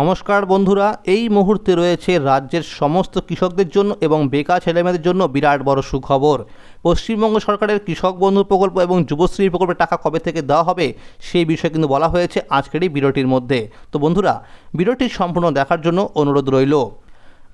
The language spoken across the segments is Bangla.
নমস্কার বন্ধুরা, এই মুহূর্তে রয়েছে রাজ্যের সমস্ত কৃষকদের জন্য এবং বেকার ছেলেমেয়েদের জন্য বিরাট বড় সুখবর। পশ্চিমবঙ্গ সরকারের কৃষক বন্ধু প্রকল্প এবং যুবশ্রী প্রকল্পের টাকা কবে থেকে দেওয়া হবে, সেই বিষয়ে কিন্তু বলা হয়েছে আজকের এই বিরতির মধ্যে। তো বন্ধুরা ভিডিওটি সম্পূর্ণ দেখার জন্য অনুরোধ রইল।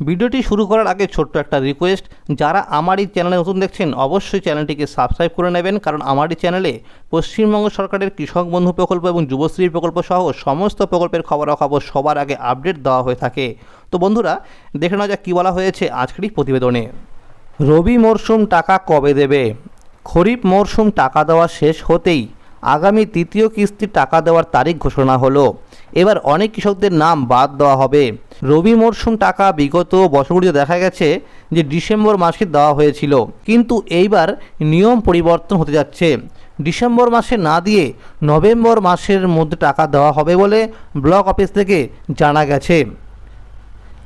ভিডিওটি শুরু করার আগে ছোট্ট একটা রিকোয়েস্ট যারা আমার এই চ্যানেলে নতুন দেখছেন, অবশ্যই চ্যানেলটিকে সাবস্ক্রাইব করে নেবেন, কারণ আমার এই চ্যানেলে পশ্চিমবঙ্গ সরকারের কৃষক বন্ধু প্রকল্প এবং যুবশ্রী প্রকল্প সহ সমস্ত প্রকল্পের খবরাখবর সবার আগে আপডেট দেওয়া হয়ে থাকে। তো বন্ধুরা, দেখে নেওয়া যাক কী বলা হয়েছে আজকের প্রতিবেদনে। রবি মরশুম টাকা কবে দেবে? খরিফ মরশুম টাকা দেওয়া শেষ হতেই আগামী তৃতীয় কিস্তির টাকা দেওয়ার তারিখ ঘোষণা হলো। এবার অনেক কৃষকদের নাম বাদ দেওয়া হবে। রবি মরশুম টাকা বিগত বছরগুলিতে দেখা গেছে যে ডিসেম্বর মাসে দেওয়া হয়েছিল। কিন্তু এইবার নিয়ম পরিবর্তন হতে যাচ্ছে। ডিসেম্বর মাসে না দিয়ে নভেম্বর মাসের মধ্যে টাকা দেওয়া হবে বলে ব্লক অফিস থেকে জানা গেছে।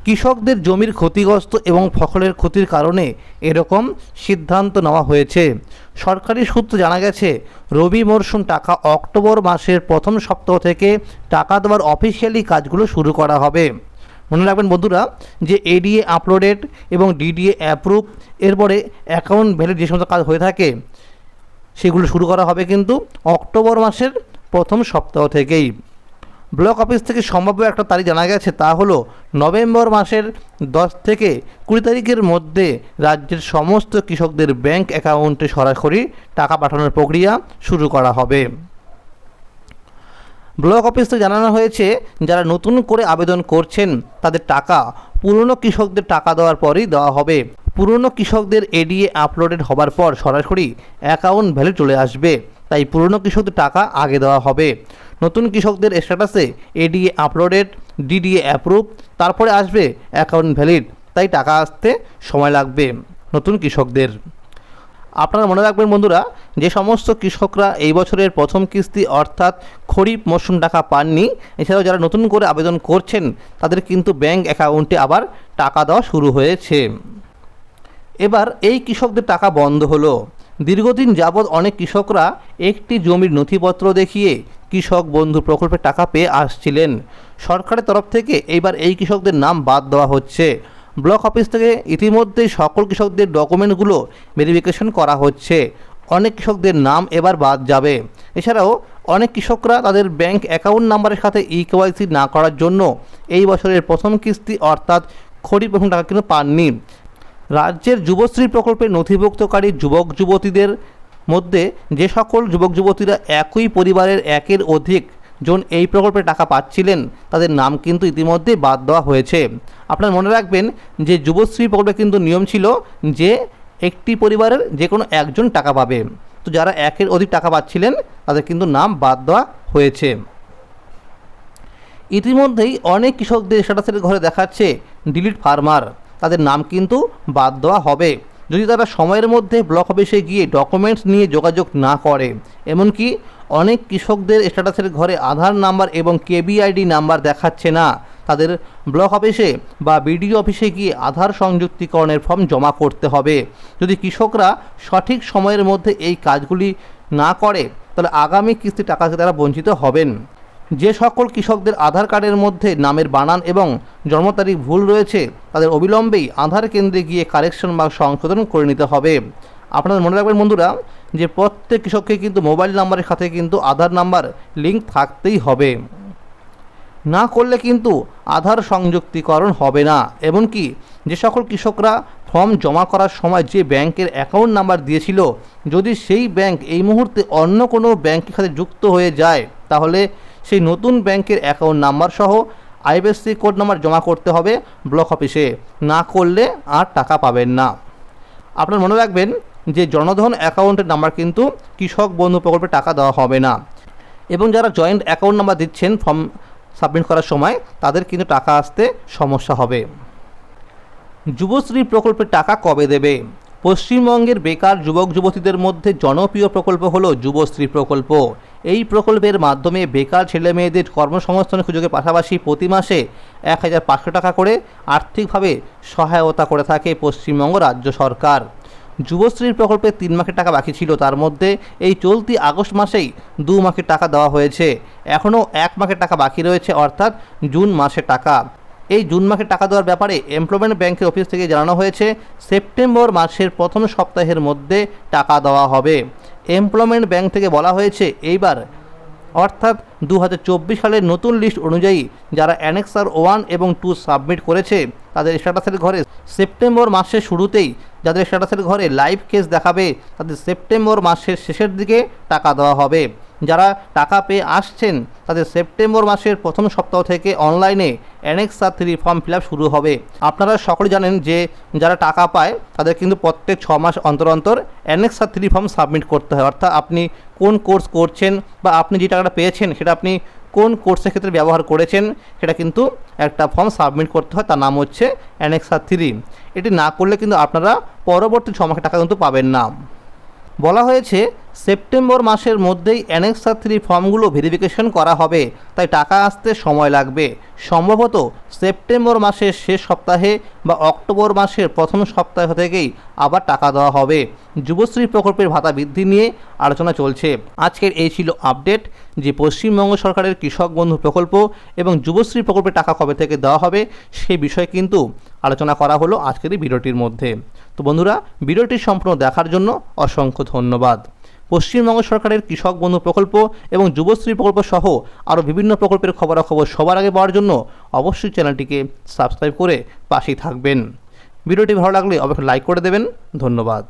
কৃষকদের জমির ক্ষতিগ্রস্ত এবং ফসলের ক্ষতির কারণে এরকম সিদ্ধান্ত নেওয়া হয়েছে। সরকারি সূত্রে জানা গেছে, রবি মরশুম টাকা অক্টোবর মাসের প্রথম সপ্তাহ থেকে টাকা দেওয়ার অফিসিয়ালি কাজগুলো শুরু করা হবে। মনে রাখবেন বন্ধুরা, যে এডিএ আপলোডেড এবং ডিডিএ অ্যাপ্রুভ এরপরে অ্যাকাউন্ট ভ্যালিড যে সমস্ত কাজ হয়ে থাকে, সেগুলো শুরু করা হবে কিন্তু অক্টোবর মাসের প্রথম সপ্তাহ থেকেই। ব্লক অফিস থেকে সম্ভাব্য একটা তারিখ জানা গেছে, তা হলো নভেম্বর মাসের দশ থেকে কুড়ি তারিখের মধ্যে রাজ্যের সমস্ত কৃষকদের ব্যাংক অ্যাকাউন্টে সরাসরি টাকা পাঠানোর প্রক্রিয়া শুরু করা হবে। ব্লক অফিস থেকে জানানো হয়েছে, যারা নতুন করে আবেদন করছেন, তাদের টাকা পুরনো কৃষকদের টাকা দেওয়ার পরই দেওয়া হবে। পুরনো কৃষকদের এডিএ আপলোডেড হবার পর সরাসরি অ্যাকাউন্ট ভ্যালু চলে আসবে। তাই পুরনো কৃষকদের টাকা আগে দেওয়া হবে। নতুন কৃষকদের স্ট্যাটাসে এডিএ আপলোডেড ডিডিএ অ্যাপ্রুভ তারপরে আসবে অ্যাকাউন্ট ভ্যালিড তাই টাকা আসতে সময় লাগবে নতুন কৃষকদের। আপনারা মনে রাখবেন বন্ধুরা, যে সমস্ত কৃষকরা এই বছরের প্রথম কিস্তি অর্থাৎ খরিফ মরশুম টাকা পাননি, এছাড়াও যারা নতুন করে আবেদন করছেন, তাদের কিন্তু ব্যাংক অ্যাকাউন্টে আবার টাকা দেওয়া শুরু হয়েছে। এবার এই কৃষকদের টাকা বন্ধ হলো। দীর্ঘদিন যাবৎ অনেক কৃষকরা একটি জমির নথিপত্র দেখিয়ে কৃষক বন্ধু প্রকল্পের টাকা পেয়ে আসছিলেন। সরকারের তরফ থেকে এইবার এই কৃষকদের নাম বাদ দেওয়া হচ্ছে। ব্লক অফিস থেকে ইতিমধ্যেই সকল কৃষকদের ডকুমেন্টগুলো ভেরিফিকেশন করা হচ্ছে। অনেক কৃষকদের নাম এবার বাদ যাবে। এছাড়াও অনেক কৃষকরা তাদের ব্যাংক অ্যাকাউন্ট নাম্বারের সাথে ই কেওয়াইসি না করার জন্য এই বছরের প্রথম কিস্তি অর্থাৎ খরিফ প্রথম টাকা কিন্তু পাননি। রাজ্যের যুবশ্রী প্রকল্পে নথিভুক্তকারী যুবক যুবতীদের মধ্যে যে সকল যুবক যুবতীরা একই পরিবারের একের অধিক জন এই প্রকল্পে টাকা পাচ্ছিলেন, তাদের নাম কিন্তু ইতিমধ্যে বাদ দেওয়া হয়েছে। আপনার মনে রাখবেন যে যুবশ্রী প্রকল্পে কিন্তু নিয়ম ছিল যে একটি পরিবারের যে কোনো একজন টাকা পাবে। তো যারা একের অধিক টাকা পাচ্ছিলেন, তাদের কিন্তু নাম বাদ দেওয়া হয়েছে। ইতিমধ্যেই অনেক কৃষকদের স্ট্যাটাসের ঘরে দেখাচ্ছে ডিলিট ফার্মার। তাদের নাম কিন্তু বাদ দেওয়া হবে। যদি তারা সময়ের মধ্যে ব্লক অফিসে গিয়ে ডকুমেন্টস নিয়ে যোগাযোগ না করে, এমনকি অনেক কৃষকদের স্ট্যাটাসের ঘরে আধার নাম্বার এবং কেবিআইডি নাম্বার দেখাচ্ছে না, তাদের ব্লক অফিসে বা বিডিও অফিসে গিয়ে আধার সংযুক্তিকরণের ফর্ম জমা করতে হবে। যদি কৃষকরা সঠিক সময়ের মধ্যে এই কাজগুলি না করে, তাহলে আগামী কিস্তি টাকা থেকে তারা বঞ্চিত হবেন। যে সকল কৃষকদের আধার কার্ডের মধ্যে নামের বানান এবং জন্ম তারিখ ভুল রয়েছে, তাদের অবিলম্বেই আধার কেন্দ্রে গিয়ে কারেকশন বা সংশোধন করে নিতে হবে। আপনারা মনে রাখবেন বন্ধুরা, যে প্রত্যেক কৃষককে কিন্তু মোবাইল নাম্বারের সাথে কিন্তু আধার নাম্বার লিঙ্ক থাকতেই হবে। না করলে কিন্তু আধার সংযুক্তিকরণ হবে না। এমনকি যে সকল কৃষকরা ফর্ম জমা করার সময় যে ব্যাংকের অ্যাকাউন্ট নাম্বার দিয়েছিল, যদি সেই ব্যাংক এই মুহূর্তে অন্য কোনো ব্যাংকের সাথে যুক্ত হয়ে যায়, তাহলে সেই নতুন ব্যাংকের অ্যাকাউন্ট নাম্বার সহ আইবিএসসি কোড নাম্বার জমা করতে হবে ব্লক অফিসে না করলে আর টাকা পাবেন না। আপনার মনে রাখবেন যে জনধন অ্যাকাউন্টের নাম্বার কিন্তু কৃষক বন্ধু প্রকল্পে টাকা দেওয়া হবে না। এবং যারা জয়েন্ট অ্যাকাউন্ট নাম্বার দিচ্ছেন ফর্ম সাবমিট করার সময় তাদের কিন্তু টাকা আসতে সমস্যা হবে। যুবশ্রী প্রকল্পের টাকা কবে দেবে? পশ্চিমবঙ্গের বেকার যুবক যুবতীদের মধ্যে জনপ্রিয় প্রকল্প হলো যুবশ্রী প্রকল্প। এই প্রকল্পের মাধ্যমে বেকার ছেলে মেয়েদের কর্মসংস্থানের সুযোগের পাশাপাশি প্রতি মাসে এক হাজার পাঁচশো টাকা করে আর্থিকভাবে সহায়তা করে থাকে পশ্চিমবঙ্গ রাজ্য সরকার। যুবশ্রীর প্রকল্পে তিন মাসের টাকা বাকি ছিল, তার মধ্যে এই চলতি আগস্ট মাসেই দু মাসের টাকা দেওয়া হয়েছে। এখনও এক মাসের টাকা বাকি রয়েছে, অর্থাৎ জুন মাসের টাকা। এই জুন মাসের টাকা দেওয়ার ব্যাপারে এমপ্লয়মেন্ট ব্যাংকের অফিস থেকে জানানো হয়েছে, সেপ্টেম্বর মাসের প্রথম সপ্তাহের মধ্যে টাকা দেওয়া হবে। এমপ্লয়মেন্ট ব্যাংক থেকে বলা হয়েছে, এইবার, অর্থাৎ দু হাজার চব্বিশ সালের নতুন লিস্ট অনুযায়ী যারা অ্যানেক্সার ওয়ান এবং টু সাবমিট করেছে, তাদের স্ট্যাটাসের ঘরে সেপ্টেম্বর মাসের শুরুতেই যাদের স্ট্যাটাসের ঘরে লাইভ কেস দেখাবে, তাদের সেপ্টেম্বর মাসের শেষের দিকে টাকা দেওয়া হবে। যারা টাকা পেয়ে আসছেন, তাদের সেপ্টেম্বর মাসের প্রথম সপ্তাহ থেকে অনলাইনে অ্যানেক্সা থ্রি ফর্ম ফিল শুরু হবে। আপনারা সকলে জানেন যে যারা টাকা পায়, তাদের কিন্তু প্রত্যেক ছ মাস অন্তর অন্তর অ্যানেক্সা থ্রি ফর্ম সাবমিট করতে হয়। অর্থাৎ আপনি কোন কোর্স করছেন বা আপনি যে টাকাটা পেয়েছেন, সেটা আপনি কোন কোর্সের ক্ষেত্রে ব্যবহার করেছেন, সেটা কিন্তু একটা ফর্ম সাবমিট করতে হয়। তার নাম হচ্ছে অ্যানেক্সা থ্রি। এটি না করলে কিন্তু আপনারা পরবর্তী ছ মাসের টাকা কিন্তু পাবেন না। বলা হয়েছে সেপ্টেম্বর মাসের মধ্যেই অ্যানেক্সা থ্রি ফর্মগুলো ভেরিফিকেশন করা হবে, তাই টাকা আসতে সময় লাগবে। সম্ভবত সেপ্টেম্বর মাসের শেষ সপ্তাহে বা অক্টোবর মাসের প্রথম সপ্তাহ থেকেই আবার টাকা দেওয়া হবে। যুবশ্রী প্রকল্পের ভাতা বৃদ্ধি নিয়ে আলোচনা চলছে। আজকের এই ছিল আপডেট, যে পশ্চিমবঙ্গ সরকারের কৃষক বন্ধু প্রকল্প এবং যুবশ্রী প্রকল্পের টাকা কবে থেকে দেওয়া হবে সেই বিষয়ে কিন্তু আলোচনা করা হলো আজকের এই ভিডিওটির মধ্যে। তো বন্ধুরা, ভিডিওটি সম্পূর্ণ দেখার জন্য অসংখ্য ধন্যবাদ। পশ্চিমবঙ্গ সরকারের কৃষক বন্ধু প্রকল্প এবং যুবশ্রী প্রকল্প সহ আরও বিভিন্ন প্রকল্পের খবরাখবর সবার আগে পাওয়ার জন্য অবশ্যই চ্যানেলটিকে সাবস্ক্রাইব করে পাশেই থাকবেন। ভিডিওটি ভালো লাগলে অবশ্যই লাইক করে দেবেন। ধন্যবাদ।